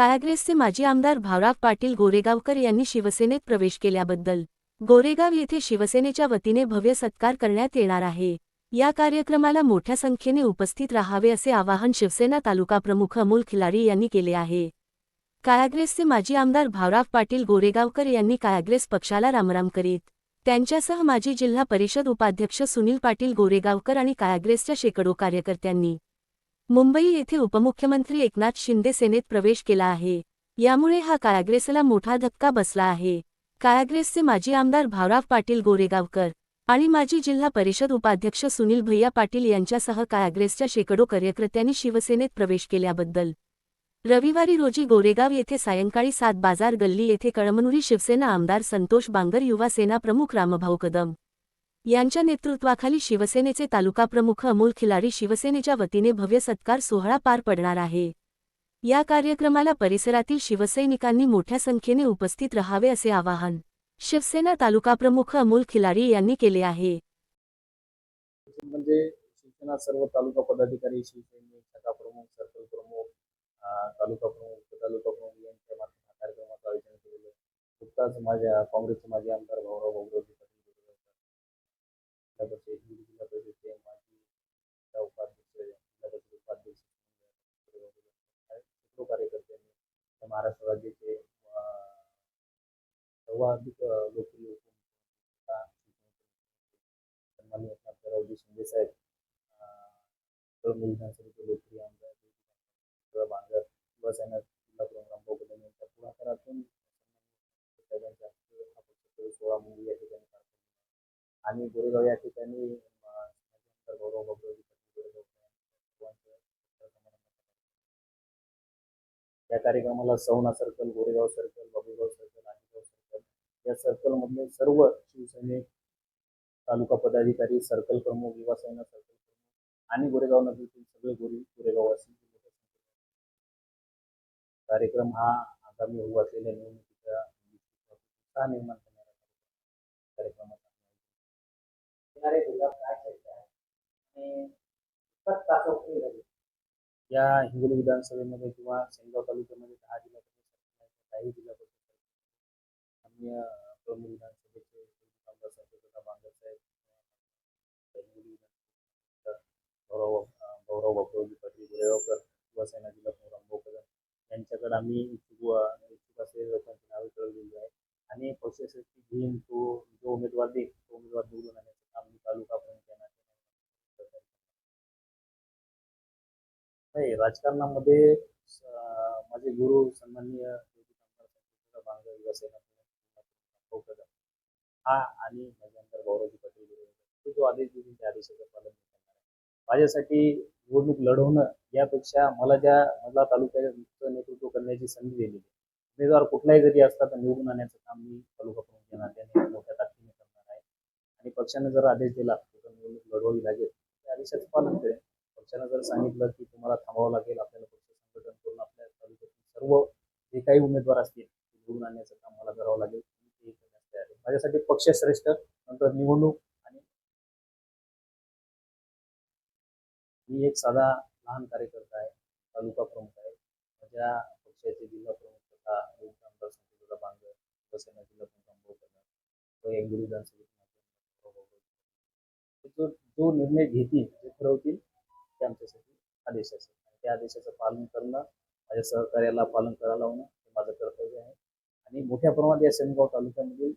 काँग्रेसचे माजी आमदार भावराव पाटील गोरेगावकर यांनी शिवसेनेत प्रवेश केल्याबद्दल गोरेगाव येथे शिवसेनेच्या वतीने भव्य सत्कार करण्यात येणार आहे. या कार्यक्रमाला मोठ्या संख्येने उपस्थित राहावे असे आवाहन शिवसेना तालुका प्रमुख अमोल खिलारी यांनी केले आहे. काँग्रेसचे माजी आमदार भावराव पाटील गोरेगावकर यांनी काँग्रेस पक्षाला रामराम करीत त्यांच्यासह माजी जिल्हा परिषद उपाध्यक्ष सुनील पाटील गोरेगावकर आणि काँग्रेसच्या शेकडो कार्यकर्त्यांनी मुंबई येथे उपमुख्यमंत्री एकनाथ शिंदे सेनेत प्रवेश केला आहे. यामुळे हा काळाग्रेसला मोठा धक्का बसला आहे. काळाग्रेसचे माजी आमदार भावराव पाटील गोरेगावकर आणि माजी जिल्हा परिषद उपाध्यक्ष सुनील भैया पाटील यांच्यासह काळाग्रेसच्या शेकडो कार्यकर्त्यांनी शिवसेनेत प्रवेश केल्याबद्दल. रविवारी रोजी गोरेगाव येथे सायंकाळी सात बाजार गल्ली येथे कळमनुरी शिवसेना आमदार संतोष बांगर युवा सेना प्रमुख रामभाऊ कदम यांच्या नेतृत्वाखाली शिवसेनेचे तालुका प्रमुख अमोल खिलारी शिवसेनेच्या वतीने भव्य सत्कार सोहळा पार पडणार आहे. या कार्यक्रमाला परिसरातील शिवसैनिकांनी मोठ्या संख्येने उपस्थित रहावे असे आवाहन शिवसेना तालुका प्रमुख अमोल खिलारी यांनी केले आहे. म्हणजे शिवसेना सर्व तालुका पदाधिकारी शिवसैनिक शाखा प्रमुख सर्कल प्रमुख तालुका प्रमुख तालुका प्रमुख यांच्या कार्यक्रमाचं आयोजन केलेलं नुकताच माझ्या काँग्रेसचे माजी आमदार भाऊराव भाऊरावजी जिल्हा परिषद हिंगोली जिल्हा परिषदचे माजी जिल्हा उपाध्यक्ष जिल्हा परिषद उपाध्यक्ष शेकडो कार्यकर्त्यांनी महाराष्ट्र राज्याचे सर्वाधिक लोकप्रिय उपमुख्यमंत्री सन्माननीय शिंदे साहेब विधानसभेचे लोकप्रिय आमदार देवजी बांगर शिवसेना जिल्हा प्रमुख रामभाऊ कदम यांच्या पुढाकारातून साहेबांच्या हस्ते हा पक्षप्रवेश सोहळा मुंबई या ठिकाणी पार आणि गोरेगाव या ठिकाणी गौरव या कार्यक्रमाला सवना circle Goregaon circle Babugaon circle Adigaon circle या सर्कलमधले सर्व शिवसैनिक तालुका पदाधिकारी सर्कल प्रमुख युवा सेना सर्कल प्रमुख आणि गोरेगाव नगरीतील सगळे गोरे गोरेगाववासी कार्यक्रम हा आगामी होऊ असलेल्या निवडणुकीच्या उत्साह निर्माण करणारा कार्यक्रमाचा या हिंगोली विधानसभेमध्ये किंवा सेनगाव तालुक्यामध्ये दहा जिल्हा परिषद काही जिल्हा परिषद अन्य प्रमुख विधानसभेचे साहेब हिंगोली विधानसभेचे गौरव अं, गौरव बापरोजी पाटील गुरेगावकर शिवसेना जिल्हा प्रमुख रामभाऊ कदम यांच्याकडे आम्ही इच्छुक इच्छुक असलेल्या लोकांची नावे कळवलेली आहे आणि पक्षासाठी घेऊन तो जो उमेदवार देईल तो उमेदवार निवडून आणण्याचं नाही? राजकारणामध्ये माझे गुरु सन्माननीय हा आणि माझ्यानंतर गौरवजी पाटील ते जो आदेश दिले त्या आदेशाचं पालन करणार माझ्यासाठी निवडणूक लढवणं यापेक्षा मला ज्या मला तालुक्याचं नेतृत्व करण्याची संधी दिलेली उमेदवार कुठलाही जरी असता तर निवडून आणण्याचं काम मी तालुका प्रमुख या मोठ्या ताकदीने आणि पक्षाने जर आदेश दिला तर निवडणूक लढवावी लागेल त्या आदेशाचं पालन करेल पक्षानं जर सांगितलं की तुम्हाला थांबावं लागेल आपल्याला पक्ष संघटन करून आपल्या तालुक्यातील सर्व जे काही उमेदवार असतील ते निवडून आणण्याचं काम मला करावं लागेल. ते तयार माझ्यासाठी पक्ष श्रेष्ठ नंतर निवडणूक आणि मी एक साधा लहान कार्यकर्ता आहे तालुका प्रमुख आहे. माझ्या पक्षाचे जिल्हा प्रमुख तथा आमदार बांगर शिवसेना जिल्हा प्रमुख व विधानसभा तो जो निर्णय घेतील जे ठरवतील ते आमच्यासाठी आदेश असेल. आणि त्या आदेशाचं पालन करणं माझ्या सहकार्याला पालन करायला लावणं हे माझं कर्तव्य आहे. आणि मोठ्या प्रमाणात या सेनगाव तालुक्यामधील